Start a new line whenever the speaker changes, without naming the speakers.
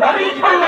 দাঁড়িয়ে